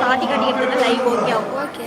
பாட்டி காட்டி எடுத்தது live okay okay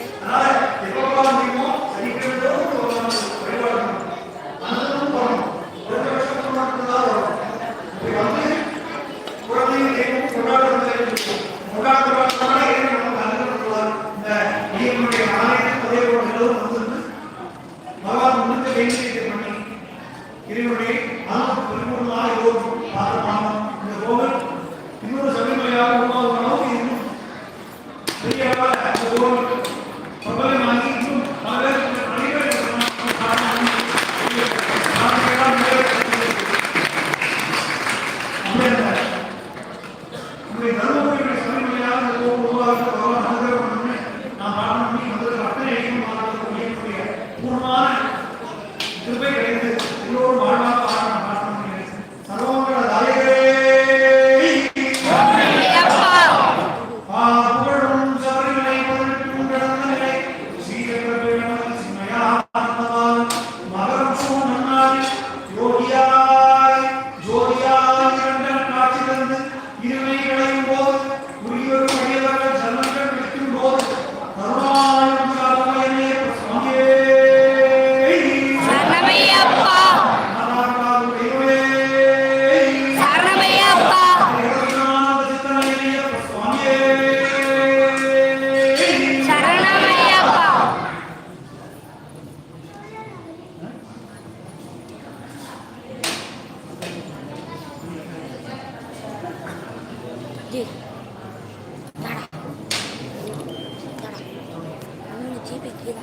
GB GB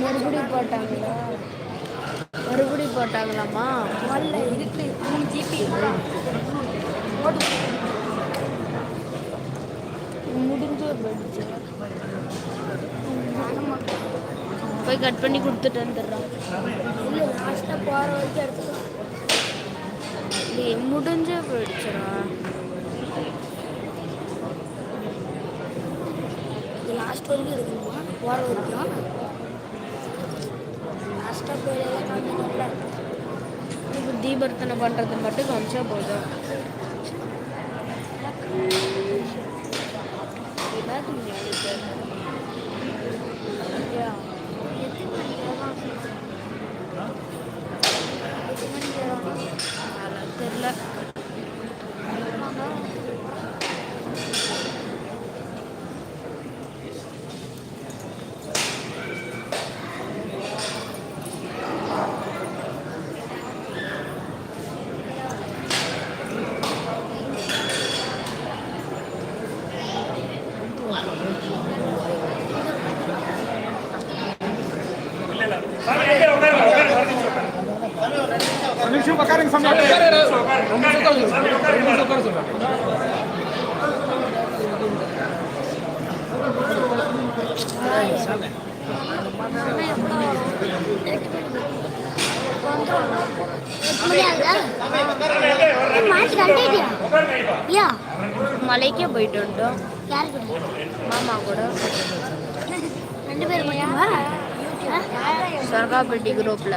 மறுபடி போட்டாங்களா? மறுபடி போட்டாங்களாமா முதல்ல இருக்கு. மூணு ஜிபி முடிஞ்ச போயிடுச்சு போய் கட் பண்ணி கொடுத்துட்டு வந்துடுறான் இல்லை லாஸ்ட்டாக போகிற வரைக்கும் எடுத்து இது முடிஞ்ச போயிடுச்சுடா லாஸ்ட் வரைக்கும் எடுக்கணுமா போகிற வரைக்கும் லாஸ்ட்டாக போயிடலாம் இப்போ தீபர்த்தனை பண்ணுறது மட்டும் கொஞ்சம் போதும் உட்காருங்க சாமி மலைக்கே போயிட்டு வந்தோம் மாமா கூட ரெண்டு பேரும் சொர்காபட்டி குரூப்ல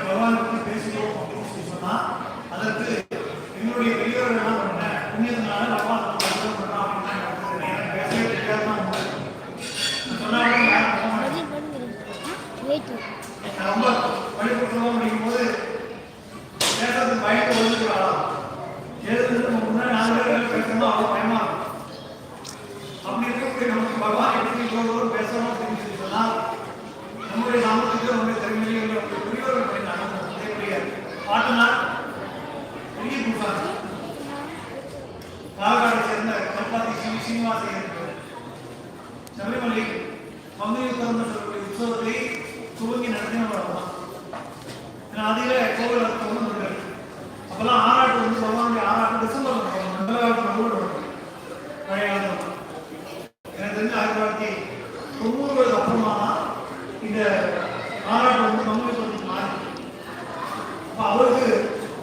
அவருக்கு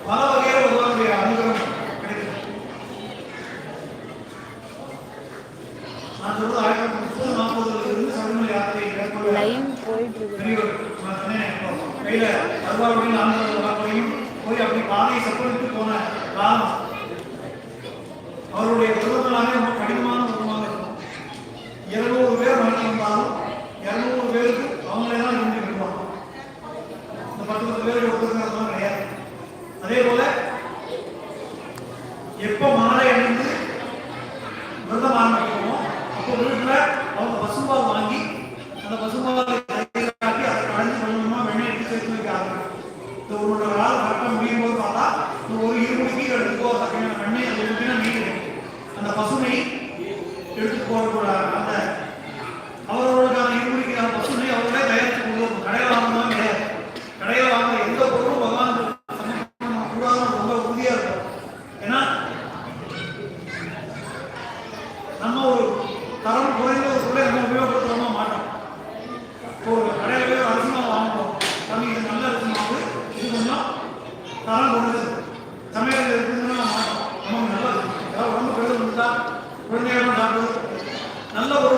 பல வகையான பகவானுடைய அனுகிரம் ஆயிரத்தி முப்பது நாற்பதுல இருந்து சபரிமலை யாத்திரை கையில கருவாருடைய அப்படி பாதையை செப்பனிட்டு அவருடைய குடும்பங்களாக குழந்தைகளும் நாங்களும் நல்ல ஒரு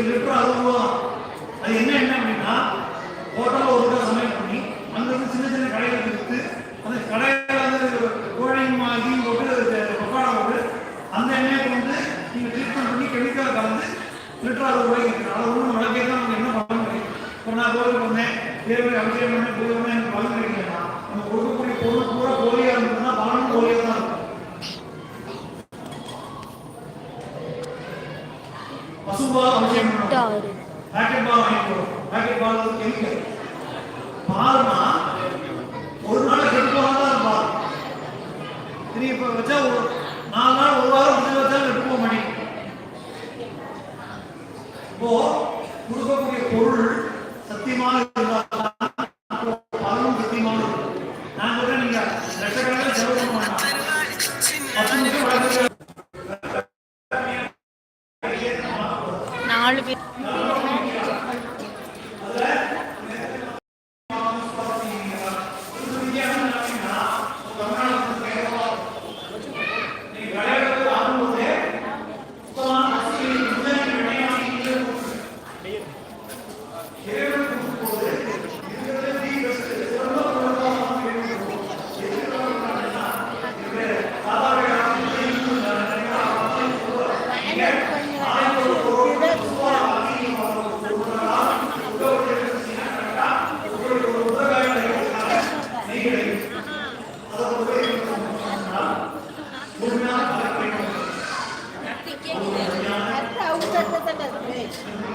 அதுக்கு லிட்டர் அறுபது ரூபா அது என்ன என்ன அப்படின்னா ஹோட்டலில் ஒரு ரூபா சமையல் பண்ணி அங்கிருந்து சின்ன சின்ன கடைகளுக்கு விற்று அந்த கடையில் வந்து கோழையும் ஆகி போட்டு பக்காடா போட்டு அந்த எண்ணெயை வந்து நீங்கள் ட்ரீட்மெண்ட் பண்ணி கெமிக்கலை கலந்து லிட்டர் அறுபது ரூபாய்க்கு விற்கிறோம் அதை ஒன்றும் விளக்கே தான் நம்ம என்ன பண்ண முடியும்? இப்போ நான் கோவில் வந்தேன் தேவையை அபிஷேகம் பண்ணி பூஜை பண்ணி எனக்கு பலன் கிடைக்கலாம் நம்ம கொடுக்கக்கூடிய பொருள் பூரா போலியாக இருந்தது பலனும் போலியாக தான் இருக்கும் பாக்கெட் பால் பாக்கெட் பால் வந்து ஒரு நாள் கெட்டு தான் பால். இப்போ வச்சா ஒரு நாலு நாள் ஒரு வாரம் முடிஞ்சு வச்சா கெட்டு போக இப்போ கொடுக்கக்கூடிய பொருள் சத்தியமாக இருந்தால் நாலு பேர் Thank you.